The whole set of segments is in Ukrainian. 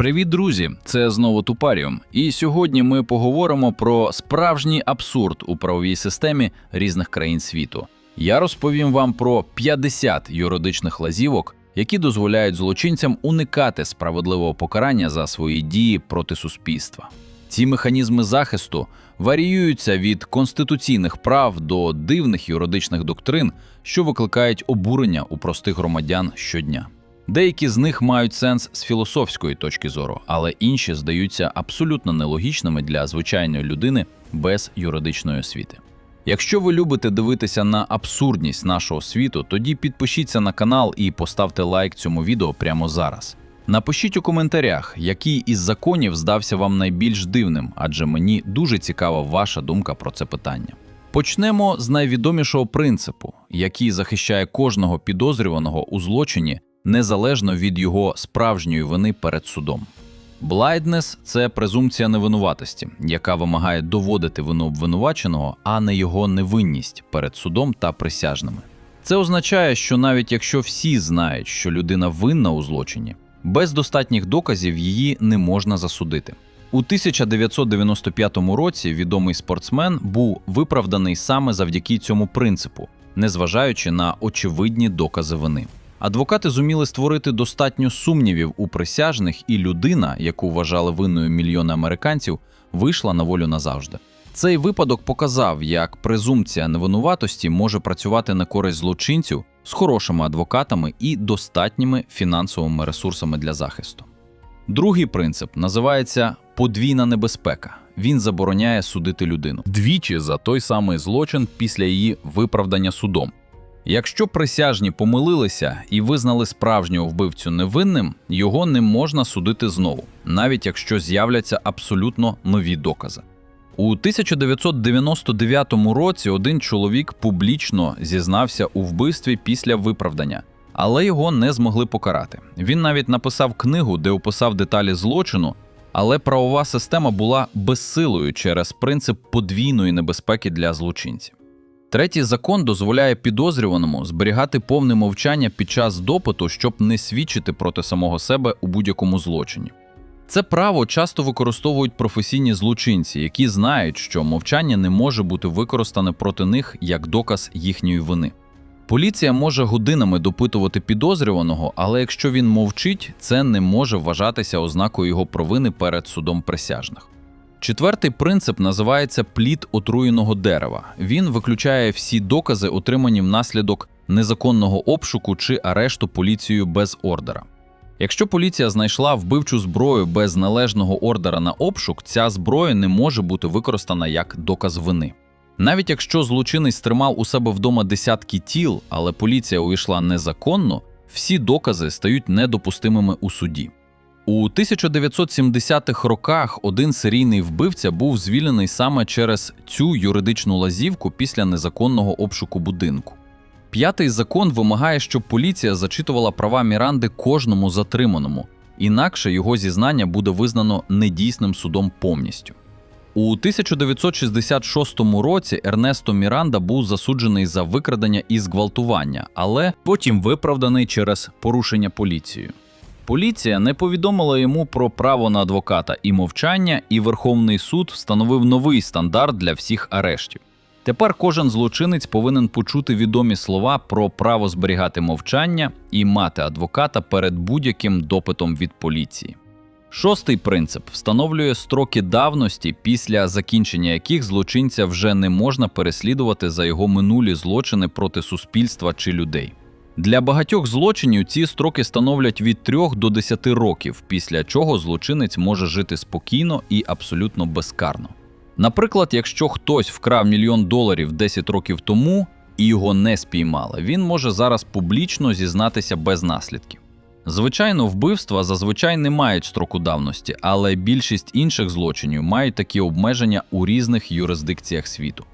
Привіт, друзі! Це знову Тупаріум. І сьогодні ми поговоримо про справжній абсурд у правовій системі різних країн світу. Я розповім вам про 50 юридичних лазівок, які дозволяють злочинцям уникати справедливого покарання за свої дії проти суспільства. Ці механізми захисту варіюються від конституційних прав до дивних юридичних доктрин, що викликають обурення у простих громадян щодня. Деякі з них мають сенс з філософської точки зору, але інші здаються абсолютно нелогічними для звичайної людини без юридичної освіти. Якщо ви любите дивитися на абсурдність нашого світу, тоді підпишіться на канал і поставте лайк цьому відео прямо зараз. Напишіть у коментарях, який із законів здався вам найбільш дивним, адже мені дуже цікава ваша думка про це питання. Почнемо з найвідомішого принципу, який захищає кожного підозрюваного у злочині незалежно від його справжньої вини перед судом. Блайднес це презумпція невинуватості, яка вимагає доводити вину обвинуваченого, а не його невинність перед судом та присяжними. Це означає, що навіть якщо всі знають, що людина винна у злочині, без достатніх доказів її не можна засудити. У 1995 році відомий спортсмен був виправданий саме завдяки цьому принципу, незважаючи на очевидні докази вини. Адвокати зуміли створити достатньо сумнівів у присяжних, і людина, яку вважали винною мільйони американців, вийшла на волю назавжди. Цей випадок показав, як презумпція невинуватості може працювати на користь злочинців з хорошими адвокатами і достатніми фінансовими ресурсами для захисту. Другий принцип називається подвійна небезпека. Він забороняє судити людину двічі за той самий злочин після її виправдання судом. Якщо присяжні помилилися і визнали справжнього вбивцю невинним, його не можна судити знову, навіть якщо з'являться абсолютно нові докази. У 1999 році один чоловік публічно зізнався у вбивстві після виправдання, але його не змогли покарати. Він навіть написав книгу, де описав деталі злочину, але правова система була безсилою через принцип подвійної небезпеки для злочинців. Третій закон дозволяє підозрюваному зберігати повне мовчання під час допиту, щоб не свідчити проти самого себе у будь-якому злочині. Це право часто використовують професійні злочинці, які знають, що мовчання не може бути використане проти них як доказ їхньої вини. Поліція може годинами допитувати підозрюваного, але якщо він мовчить, це не може вважатися ознакою його провини перед судом присяжних. Четвертий принцип називається плід отруєного дерева. Він виключає всі докази, отримані внаслідок незаконного обшуку чи арешту поліцією без ордера. Якщо поліція знайшла вбивчу зброю без належного ордера на обшук, ця зброя не може бути використана як доказ вини. Навіть якщо злочинець тримав у себе вдома десятки тіл, але поліція увійшла незаконно, всі докази стають недопустимими у суді. У 1970-х роках один серійний вбивця був звільнений саме через цю юридичну лазівку після незаконного обшуку будинку. П'ятий закон вимагає, щоб поліція зачитувала права Міранди кожному затриманому, інакше його зізнання буде визнано недійсним судом повністю. У 1966 році Ернесто Міранда був засуджений за викрадення і зґвалтування, але потім виправданий через порушення поліцією. Поліція не повідомила йому про право на адвоката і мовчання, і Верховний суд встановив новий стандарт для всіх арештів. Тепер кожен злочинець повинен почути відомі слова про право зберігати мовчання і мати адвоката перед будь-яким допитом від поліції. Шостий принцип встановлює строки давності, після закінчення яких злочинця вже не можна переслідувати за його минулі злочини проти суспільства чи людей. Для багатьох злочинів ці строки становлять від 3 до 10 років, після чого злочинець може жити спокійно і абсолютно безкарно. Наприклад, якщо хтось вкрав мільйон доларів 10 років тому і його не спіймали, він може зараз публічно зізнатися без наслідків. Звичайно, вбивства зазвичай не мають строку давності, але більшість інших злочинів мають такі обмеження у різних юрисдикціях світу.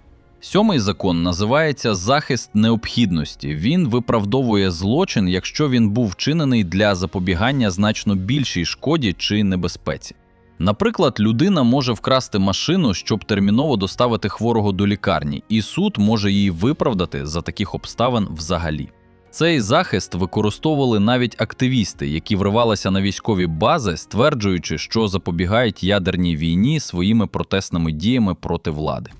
Сьомий закон називається захист необхідності. Він виправдовує злочин, якщо він був вчинений для запобігання значно більшій шкоді чи небезпеці. Наприклад, людина може вкрасти машину, щоб терміново доставити хворого до лікарні, і суд може її виправдати за таких обставин взагалі. Цей захист використовували навіть активісти, які вривалися на військові бази, стверджуючи, що запобігають ядерній війні своїми протестними діями проти влади.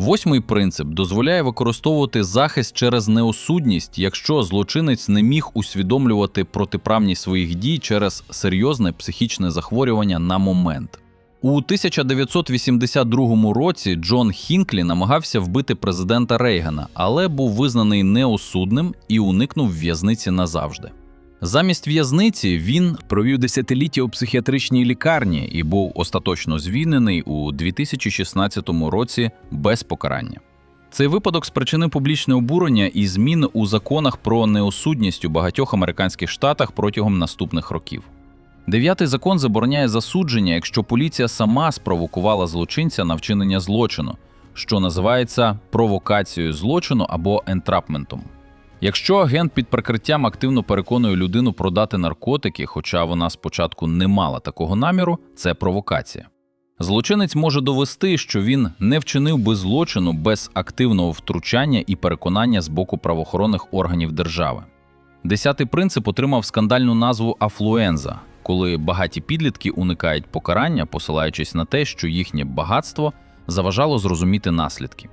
Восьмий принцип дозволяє використовувати захист через неосудність, якщо злочинець не міг усвідомлювати протиправність своїх дій через серйозне психічне захворювання на момент. У 1982 році Джон Хінклі намагався вбити президента Рейгана, але був визнаний неосудним і уникнув в'язниці назавжди. Замість в'язниці він провів десятиліття у психіатричній лікарні і був остаточно звільнений у 2016 році без покарання. Цей випадок спричинив публічне обурення і зміни у законах про неосудність у багатьох американських штатах протягом наступних років. Дев'ятий закон забороняє засудження, якщо поліція сама спровокувала злочинця на вчинення злочину, що називається провокацією злочину або ентрапментом. Якщо агент під прикриттям активно переконує людину продати наркотики, хоча вона спочатку не мала такого наміру, це провокація. Злочинець може довести, що він не вчинив би злочину без активного втручання і переконання з боку правоохоронних органів держави. Десятий принцип отримав скандальну назву афлуенза, коли багаті підлітки уникають покарання, посилаючись на те, що їхнє багатство заважало зрозуміти наслідки.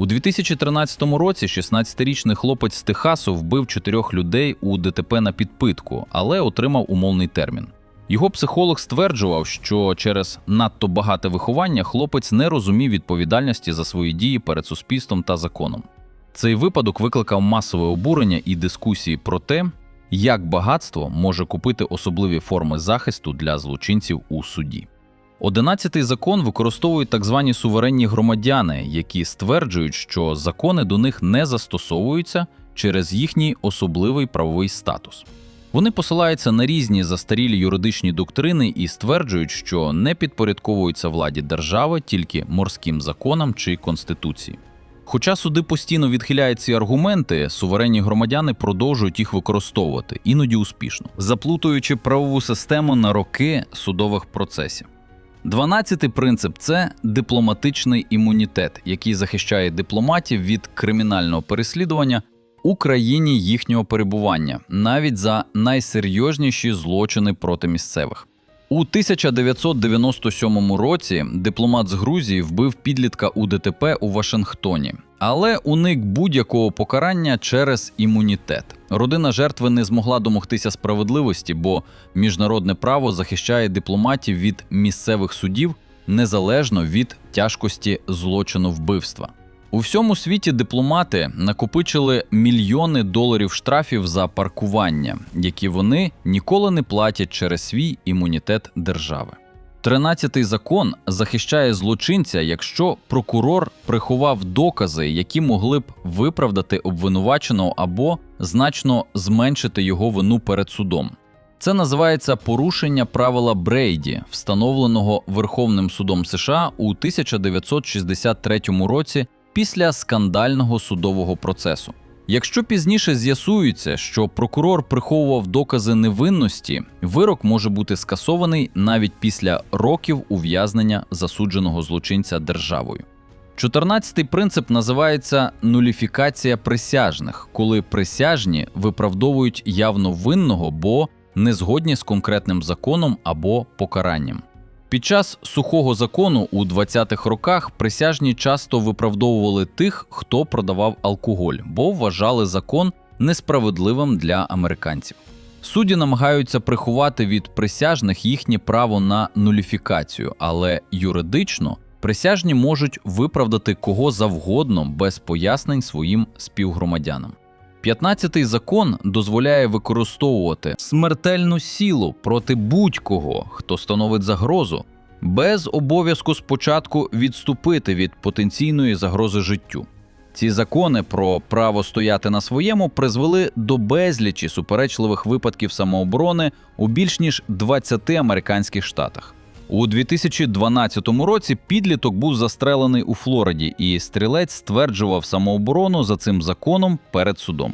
У 2013 році 16-річний хлопець з Техасу вбив чотирьох людей у ДТП на підпитку, але отримав умовний термін. Його психолог стверджував, що через надто багате виховання хлопець не розумів відповідальності за свої дії перед суспільством та законом. Цей випадок викликав масове обурення і дискусії про те, як багатство може купити особливі форми захисту для злочинців у суді. Одинадцятий закон використовують так звані суверенні громадяни, які стверджують, що закони до них не застосовуються через їхній особливий правовий статус. Вони посилаються на різні застарілі юридичні доктрини і стверджують, що не підпорядковуються владі держави тільки морським законам чи конституції. Хоча суди постійно відхиляють ці аргументи, суверенні громадяни продовжують їх використовувати, іноді успішно, заплутуючи правову систему на роки судових процесів. Дванадцятий принцип це дипломатичний імунітет, який захищає дипломатів від кримінального переслідування у країні їхнього перебування, навіть за найсерйозніші злочини проти місцевих. У 1997 році дипломат з Грузії вбив підлітка у ДТП у Вашингтоні, але уник будь-якого покарання через імунітет. Родина жертви не змогла домогтися справедливості, бо міжнародне право захищає дипломатів від місцевих судів незалежно від тяжкості злочину вбивства. У всьому світі дипломати накопичили мільйони доларів штрафів за паркування, які вони ніколи не платять через свій імунітет держави. Тринадцятий закон захищає злочинця, якщо прокурор приховав докази, які могли б виправдати обвинуваченого або значно зменшити його вину перед судом. Це називається порушення правила Брейді, встановленого Верховним судом США у 1963 році після скандального судового процесу. Якщо пізніше з'ясується, що прокурор приховував докази невинності, вирок може бути скасований навіть після років ув'язнення засудженого злочинця державою. Чотирнадцятий принцип називається нуліфікація присяжних, коли присяжні виправдовують явно винного, бо не згодні з конкретним законом або покаранням. Під час сухого закону у 20-х роках присяжні часто виправдовували тих, хто продавав алкоголь, бо вважали закон несправедливим для американців. Судді намагаються приховати від присяжних їхнє право на нуліфікацію, але юридично присяжні можуть виправдати кого завгодно без пояснень своїм співгромадянам. П'ятнадцятий закон дозволяє використовувати смертельну сілу проти будь-кого, хто становить загрозу, без обов'язку спочатку відступити від потенційної загрози життю. Ці закони про право стояти на своєму призвели до безлічі суперечливих випадків самооборони у більш ніж 20 американських штатах. У 2012 році підліток був застрелений у Флориді, і стрілець стверджував самооборону за цим законом перед судом.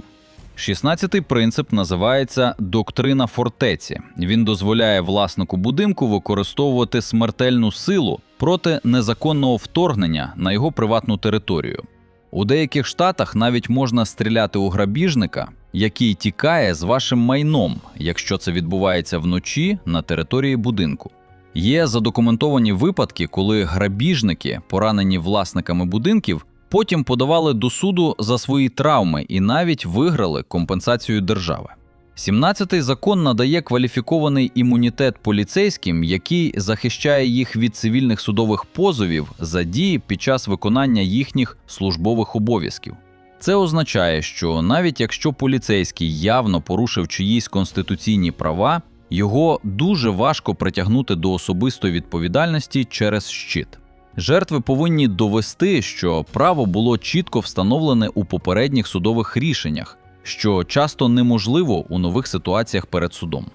16-й принцип називається доктрина фортеці. Він дозволяє власнику будинку використовувати смертельну силу проти незаконного вторгнення на його приватну територію. У деяких штатах навіть можна стріляти у грабіжника, який тікає з вашим майном, якщо це відбувається вночі на території будинку. Є задокументовані випадки, коли грабіжники, поранені власниками будинків, потім подавали до суду за свої травми і навіть виграли компенсацію держави. 17-й закон надає кваліфікований імунітет поліцейським, який захищає їх від цивільних судових позовів за дії під час виконання їхніх службових обов'язків. Це означає, що навіть якщо поліцейський явно порушив чиїсь конституційні права, його дуже важко притягнути до особистої відповідальності через щит. Жертви повинні довести, що право було чітко встановлене у попередніх судових рішеннях, що часто неможливо у нових ситуаціях перед судом.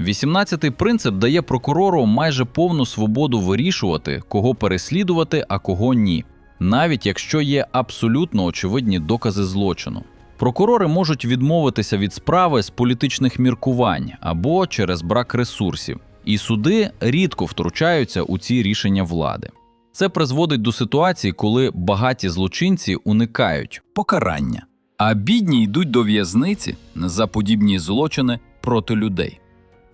18-й принцип дає прокурору майже повну свободу вирішувати, кого переслідувати, а кого ні, навіть якщо є абсолютно очевидні докази злочину. Прокурори можуть відмовитися від справи з політичних міркувань або через брак ресурсів, і суди рідко втручаються у ці рішення влади. Це призводить до ситуації, коли багаті злочинці уникають покарання, а бідні йдуть до в'язниці за подібні злочини проти людей.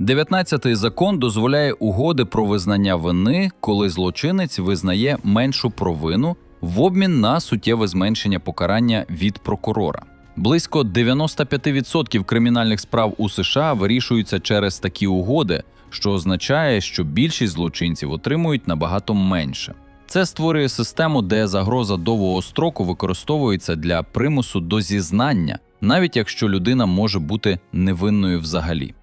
19-й закон дозволяє угоди про визнання вини, коли злочинець визнає меншу провину в обмін на суттєве зменшення покарання від прокурора. Близько 95% кримінальних справ у США вирішуються через такі угоди, що означає, що більшість злочинців отримують набагато менше. Це створює систему, де загроза довгого строку використовується для примусу до зізнання, навіть якщо людина може бути невинною взагалі.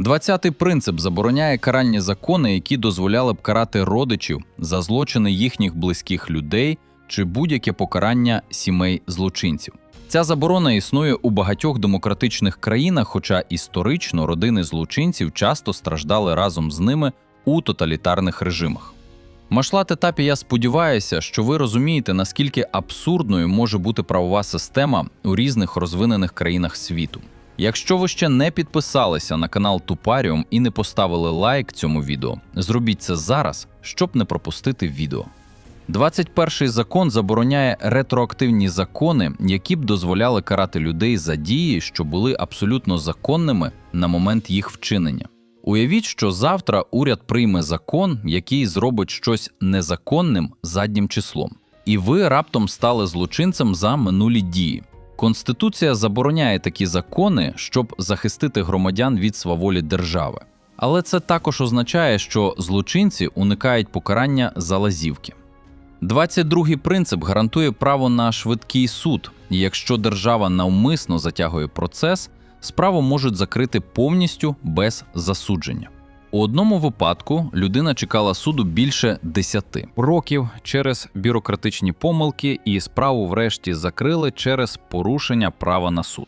20-й принцип забороняє каральні закони, які дозволяли б карати родичів за злочини їхніх близьких людей чи будь-яке покарання сімей злочинців. Ця заборона існує у багатьох демократичних країнах, хоча історично родини злочинців часто страждали разом з ними у тоталітарних режимах. Машлат етапі я сподіваюся, що ви розумієте, наскільки абсурдною може бути правова система у різних розвинених країнах світу. Якщо ви ще не підписалися на канал Тупаріум і не поставили лайк цьому відео, зробіть це зараз, щоб не пропустити відео. 21-й закон забороняє ретроактивні закони, які б дозволяли карати людей за дії, що були абсолютно законними на момент їх вчинення. Уявіть, що завтра уряд прийме закон, який зробить щось незаконним заднім числом, і ви раптом стали злочинцем за минулі дії. Конституція забороняє такі закони, щоб захистити громадян від сваволі держави. Але це також означає, що злочинці уникають покарання за лазівки. 22-й принцип гарантує право на швидкий суд, і якщо держава навмисно затягує процес, справу можуть закрити повністю без засудження. У одному випадку людина чекала суду більше 10 років через бюрократичні помилки, і справу врешті закрили через порушення права на суд.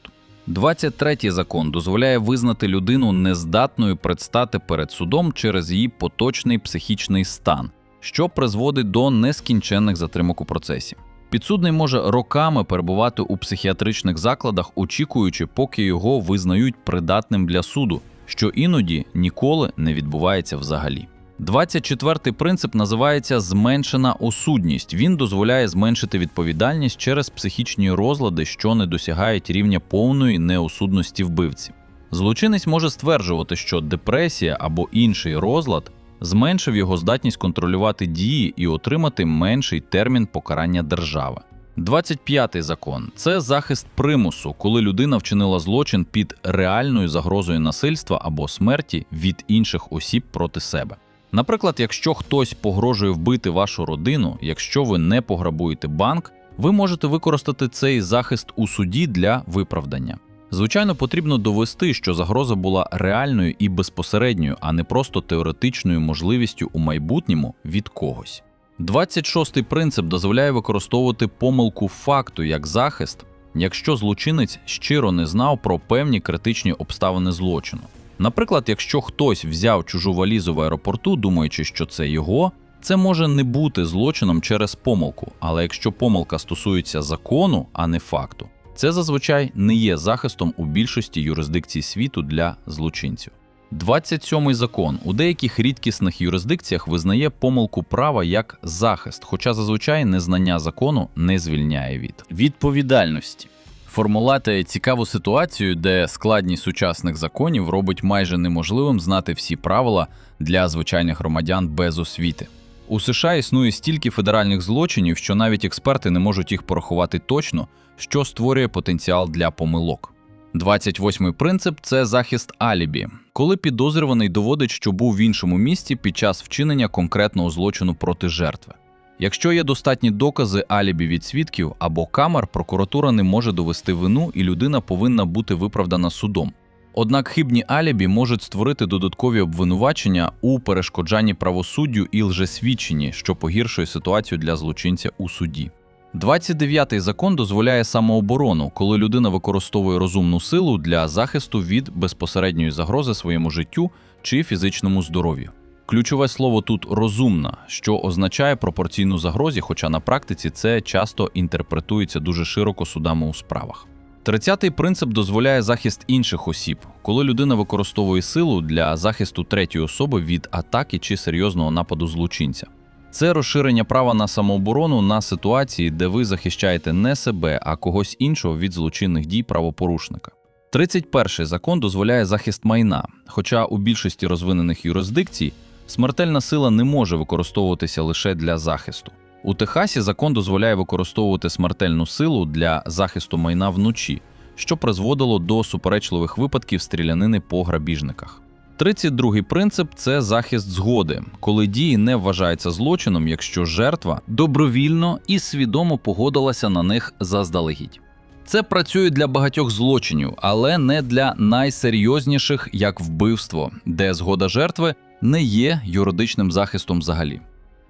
23-й закон дозволяє визнати людину нездатною предстати перед судом через її поточний психічний стан, що призводить до нескінченних затримок у процесі. Підсудний може роками перебувати у психіатричних закладах, очікуючи, поки його визнають придатним для суду, що іноді ніколи не відбувається взагалі. 24-й принцип називається зменшена осудність. Він дозволяє зменшити відповідальність через психічні розлади, що не досягають рівня повної неосудності вбивці. Злочинець може стверджувати, що депресія або інший розлад зменшив його здатність контролювати дії і отримати менший термін покарання держави. 25-й закон це захист примусу, коли людина вчинила злочин під реальною загрозою насильства або смерті від інших осіб проти себе. Наприклад, якщо хтось погрожує вбити вашу родину, якщо ви не пограбуєте банк, ви можете використати цей захист у суді для виправдання. Звичайно, потрібно довести, що загроза була реальною і безпосередньою, а не просто теоретичною можливістю у майбутньому від когось. 26-й принцип дозволяє використовувати помилку факту як захист, якщо злочинець щиро не знав про певні критичні обставини злочину. Наприклад, якщо хтось взяв чужу валізу в аеропорту, думаючи, що це його, це може не бути злочином через помилку, але якщо помилка стосується закону, а не факту, це зазвичай не є захистом у більшості юрисдикцій світу для злочинців. 27-й закон у деяких рідкісних юрисдикціях визнає помилку права як захист, хоча зазвичай незнання закону не звільняє від відповідальності. формулати цікаву ситуацію, де складність сучасних законів робить майже неможливим знати всі правила для звичайних громадян без освіти. У США існує стільки федеральних злочинів, що навіть експерти не можуть їх порахувати точно, що створює потенціал для помилок. 28-й принцип це захист алібі, коли підозрюваний доводить, що був в іншому місці під час вчинення конкретного злочину проти жертви. Якщо є достатні докази алібі від свідків або камер, прокуратура не може довести вину, і людина повинна бути виправдана судом. Однак хибні алібі можуть створити додаткові обвинувачення у перешкоджанні правосуддю і лжесвідченні, що погіршує ситуацію для злочинця у суді. 29-й закон дозволяє самооборону, коли людина використовує розумну силу для захисту від безпосередньої загрози своєму життю чи фізичному здоров'ю. Ключове слово тут розумна, що означає пропорційну загрозі, хоча на практиці це часто інтерпретується дуже широко судами у справах. Тридцятий принцип дозволяє захист інших осіб, коли людина використовує силу для захисту третьої особи від атаки чи серйозного нападу злочинця. Це розширення права на самооборону на ситуації, де ви захищаєте не себе, а когось іншого від злочинних дій правопорушника. 31-й закон дозволяє захист майна, хоча у більшості розвинених юрисдикцій смертельна сила не може використовуватися лише для захисту. У Техасі закон дозволяє використовувати смертельну силу для захисту майна вночі, що призводило до суперечливих випадків стрілянини по грабіжниках. 32-й принцип це захист згоди, коли дії не вважаються злочином, якщо жертва добровільно і свідомо погодилася на них заздалегідь. Це працює для багатьох злочинів, але не для найсерйозніших, як вбивство, де згода жертви не є юридичним захистом взагалі.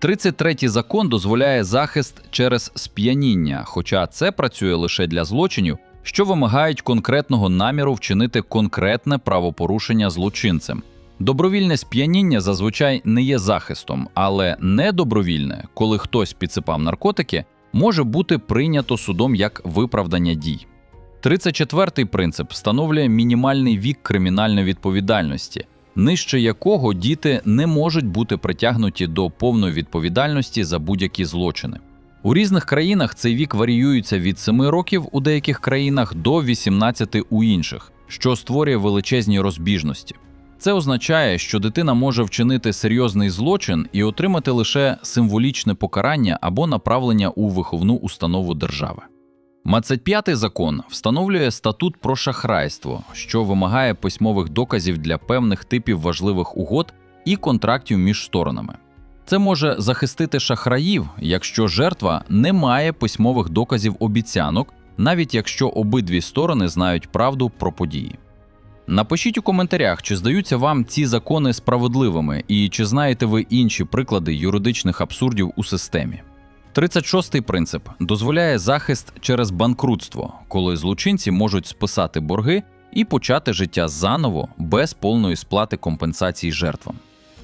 33-й закон дозволяє захист через сп'яніння, хоча це працює лише для злочинів, що вимагають конкретного наміру вчинити конкретне правопорушення злочинцем. Добровільне сп'яніння зазвичай не є захистом, але недобровільне, коли хтось підсипав наркотики, може бути прийнято судом як виправдання дій. 34-й принцип встановлює мінімальний вік кримінальної відповідальності, нижче якого діти не можуть бути притягнуті до повної відповідальності за будь-які злочини. У різних країнах цей вік варіюється від 7 років у деяких країнах до 18 у інших, що створює величезні розбіжності. Це означає, що дитина може вчинити серйозний злочин і отримати лише символічне покарання або направлення у виховну установу держави. 25-й закон встановлює статут про шахрайство, що вимагає письмових доказів для певних типів важливих угод і контрактів між сторонами. Це може захистити шахраїв, якщо жертва не має письмових доказів обіцянок, навіть якщо обидві сторони знають правду про події. Напишіть у коментарях, чи здаються вам ці закони справедливими і чи знаєте ви інші приклади юридичних абсурдів у системі. 36-й принцип дозволяє захист через банкрутство, коли злочинці можуть списати борги і почати життя заново без повної сплати компенсації жертвам.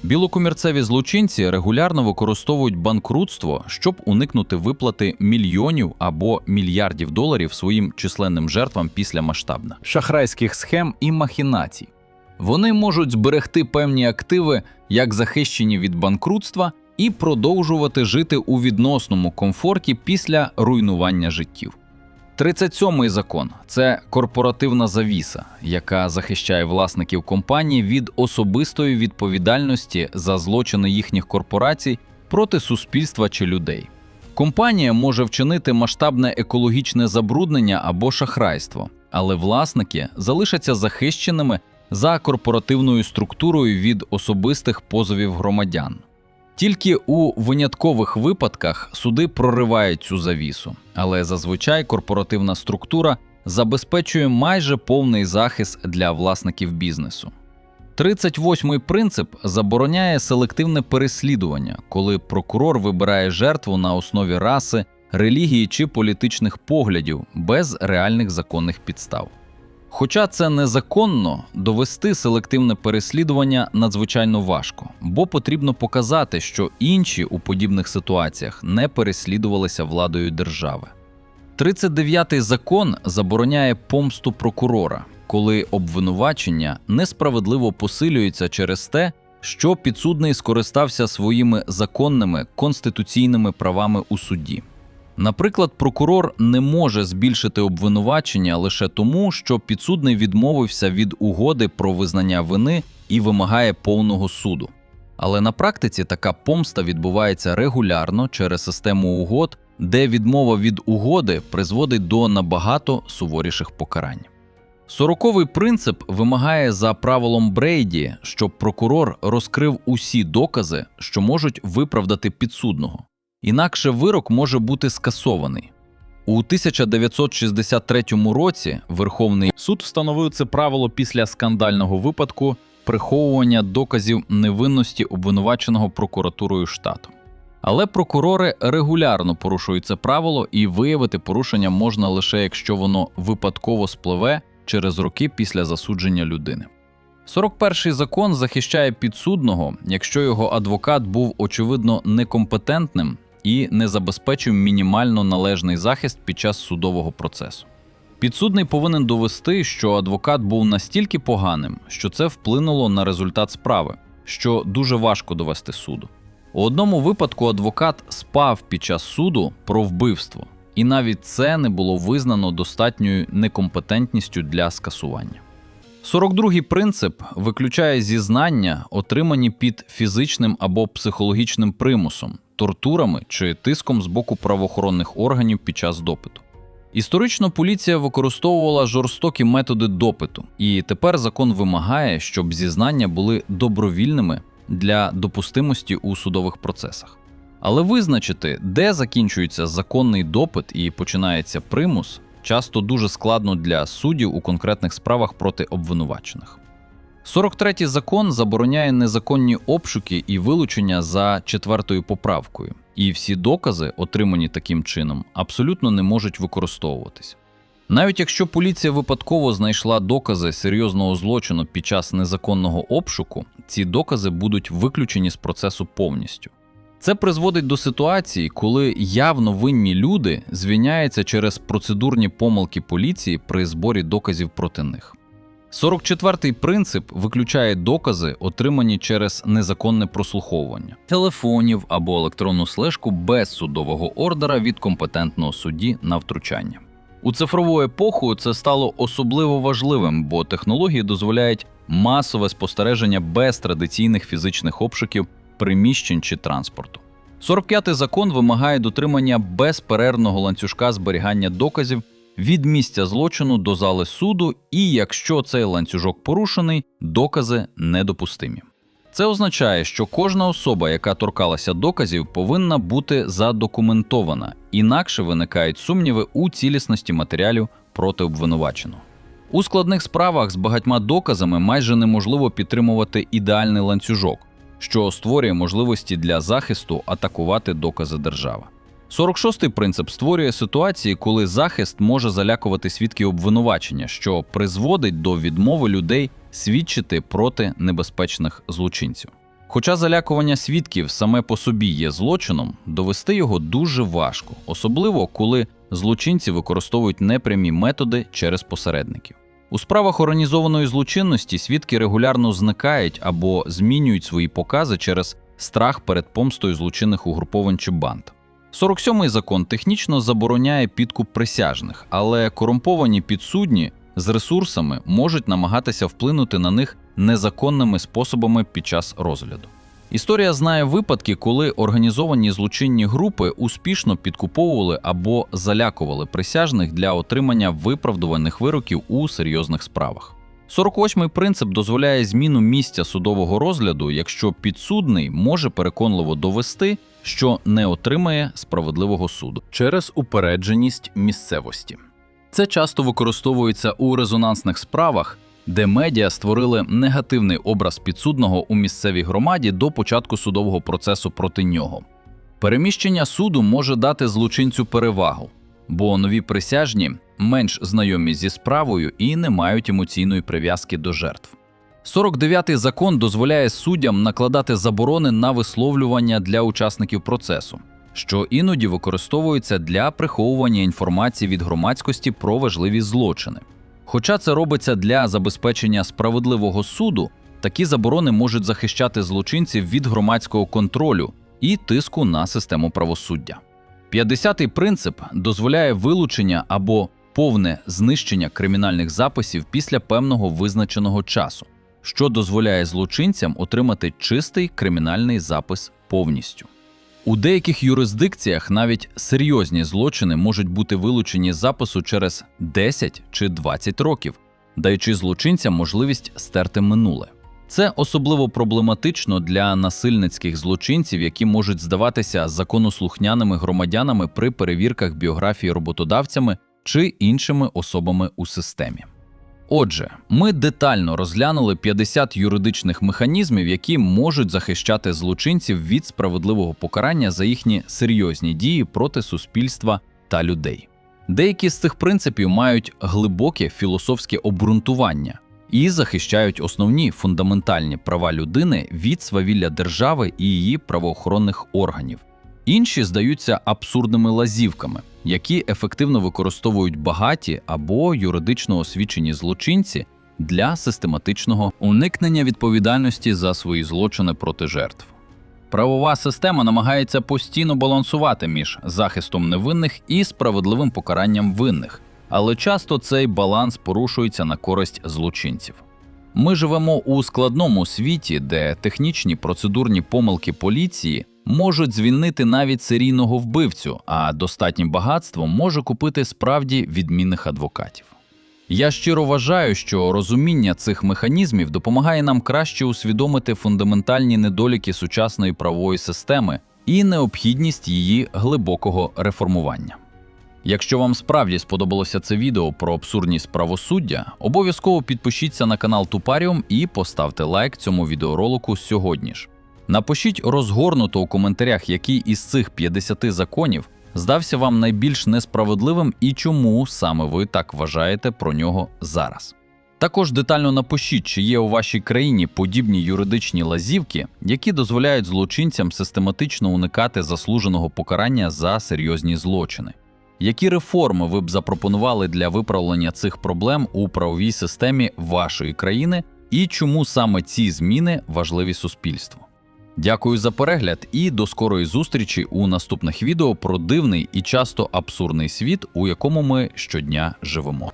Білокомірцеві злочинці регулярно використовують банкрутство, щоб уникнути виплати мільйонів або мільярдів доларів своїм численним жертвам після масштабних шахрайських схем і махінацій. Вони можуть зберегти певні активи, як захищені від банкрутства, і продовжувати жити у відносному комфорті після руйнування життів. 37-й закон це корпоративна завіса, яка захищає власників компанії від особистої відповідальності за злочини їхніх корпорацій проти суспільства чи людей. Компанія може вчинити масштабне екологічне забруднення або шахрайство, але власники залишаться захищеними за корпоративною структурою від особистих позовів громадян. Тільки у виняткових випадках суди проривають цю завісу, але зазвичай корпоративна структура забезпечує майже повний захист для власників бізнесу. 38-й принцип забороняє селективне переслідування, коли прокурор вибирає жертву на основі раси, релігії чи політичних поглядів без реальних законних підстав. Хоча це незаконно, довести селективне переслідування надзвичайно важко, бо потрібно показати, що інші у подібних ситуаціях не переслідувалися владою держави. 39-й закон забороняє помсту прокурора, коли обвинувачення несправедливо посилюється через те, що підсудний скористався своїми законними конституційними правами у суді. Наприклад, прокурор не може збільшити обвинувачення лише тому, що підсудний відмовився від угоди про визнання вини і вимагає повного суду. Але на практиці така помста відбувається регулярно через систему угод, де відмова від угоди призводить до набагато суворіших покарань. Сороковий принцип вимагає за правилом Брейді, щоб прокурор розкрив усі докази, що можуть виправдати підсудного. Інакше вирок може бути скасований. У 1963 році Верховний суд встановив це правило після скандального випадку приховування доказів невинності обвинуваченого прокуратурою штату. Але прокурори регулярно порушують це правило, і виявити порушення можна лише якщо воно випадково спливе через роки після засудження людини. 41-й закон захищає підсудного, якщо його адвокат був очевидно некомпетентним і не забезпечив мінімально належний захист під час судового процесу. Підсудний повинен довести, що адвокат був настільки поганим, що це вплинуло на результат справи, що дуже важко довести суду. У одному випадку адвокат спав під час суду про вбивство, і навіть це не було визнано достатньою некомпетентністю для скасування. 42-й принцип виключає зізнання, отримані під фізичним або психологічним примусом, тортурами чи тиском з боку правоохоронних органів під час допиту. Історично поліція використовувала жорстокі методи допиту, і тепер закон вимагає, щоб зізнання були добровільними для допустимості у судових процесах. Але визначити, де закінчується законний допит і починається примус, часто дуже складно для суддів у конкретних справах проти обвинувачених. 43-й закон забороняє незаконні обшуки і вилучення за четвертою поправкою, і всі докази, отримані таким чином, абсолютно не можуть використовуватись. Навіть якщо поліція випадково знайшла докази серйозного злочину під час незаконного обшуку, ці докази будуть виключені з процесу повністю. Це призводить до ситуації, коли явно винні люди звільняються через процедурні помилки поліції при зборі доказів проти них. 44-й принцип виключає докази, отримані через незаконне прослуховування телефонів або електронну слежку без судового ордера від компетентного судді на втручання. У цифрову епоху це стало особливо важливим, бо технології дозволяють масове спостереження без традиційних фізичних обшуків приміщень чи транспорту. 45-й закон вимагає дотримання безперервного ланцюжка зберігання доказів від місця злочину до зали суду, і якщо цей ланцюжок порушений, докази недопустимі. Це означає, що кожна особа, яка торкалася доказів, повинна бути задокументована, інакше виникають сумніви у цілісності матеріалів проти обвинуваченого. У складних справах з багатьма доказами майже неможливо підтримувати ідеальний ланцюжок, що створює можливості для захисту атакувати докази держави. 46-й принцип створює ситуації, коли захист може залякувати свідків обвинувачення, що призводить до відмови людей свідчити проти небезпечних злочинців. Хоча залякування свідків саме по собі є злочином, довести його дуже важко, особливо коли злочинці використовують непрямі методи через посередників. У справах організованої злочинності свідки регулярно зникають або змінюють свої покази через страх перед помстою злочинних угруповань чи банд. 47-й закон технічно забороняє підкуп присяжних, але корумповані підсудні з ресурсами можуть намагатися вплинути на них незаконними способами під час розгляду. Історія знає випадки, коли організовані злочинні групи успішно підкуповували або залякували присяжних для отримання виправдуваних вироків у серйозних справах. 48-й принцип дозволяє зміну місця судового розгляду, якщо підсудний може переконливо довести, що не отримає справедливого суду через упередженість місцевості. Це часто використовується у резонансних справах, де медіа створили негативний образ підсудного у місцевій громаді до початку судового процесу проти нього. Переміщення суду може дати злочинцю перевагу, бо нові присяжні менш знайомі зі справою і не мають емоційної прив'язки до жертв. 49-й закон дозволяє суддям накладати заборони на висловлювання для учасників процесу, що іноді використовується для приховування інформації від громадськості про важливі злочини. Хоча це робиться для забезпечення справедливого суду, такі заборони можуть захищати злочинців від громадського контролю і тиску на систему правосуддя. 50-й принцип дозволяє вилучення або повне знищення кримінальних записів після певного визначеного часу, що дозволяє злочинцям отримати чистий кримінальний запис повністю. У деяких юрисдикціях навіть серйозні злочини можуть бути вилучені з запису через 10 чи 20 років, даючи злочинцям можливість стерти минуле. Це особливо проблематично для насильницьких злочинців, які можуть здаватися законослухняними громадянами при перевірках біографії роботодавцями чи іншими особами у системі. Отже, ми детально розглянули 50 юридичних механізмів, які можуть захищати злочинців від справедливого покарання за їхні серйозні дії проти суспільства та людей. Деякі з цих принципів мають глибоке філософське обґрунтування і захищають основні фундаментальні права людини від свавілля держави і її правоохоронних органів. Інші здаються абсурдними лазівками, які ефективно використовують багаті або юридично освічені злочинці для систематичного уникнення відповідальності за свої злочини проти жертв. Правова система намагається постійно балансувати між захистом невинних і справедливим покаранням винних, але часто цей баланс порушується на користь злочинців. Ми живемо у складному світі, де технічні процедурні помилки поліції можуть звільнити навіть серійного вбивцю, а достатнім багатством може купити справді відмінних адвокатів. Я щиро вважаю, що розуміння цих механізмів допомагає нам краще усвідомити фундаментальні недоліки сучасної правової системи і необхідність її глибокого реформування. Якщо вам справді сподобалося це відео про абсурдність правосуддя, обов'язково підпишіться на канал Тупаріум і поставте лайк цьому відеоролику сьогодні ж. Напишіть розгорнуто у коментарях, який із цих 50 законів здався вам найбільш несправедливим і чому саме ви так вважаєте про нього зараз. Також детально напишіть, чи є у вашій країні подібні юридичні лазівки, які дозволяють злочинцям систематично уникати заслуженого покарання за серйозні злочини. Які реформи ви б запропонували для виправлення цих проблем у правовій системі вашої країни, і чому саме ці зміни важливі суспільству? Дякую за перегляд і до скорої зустрічі у наступних відео про дивний і часто абсурдний світ, у якому ми щодня живемо.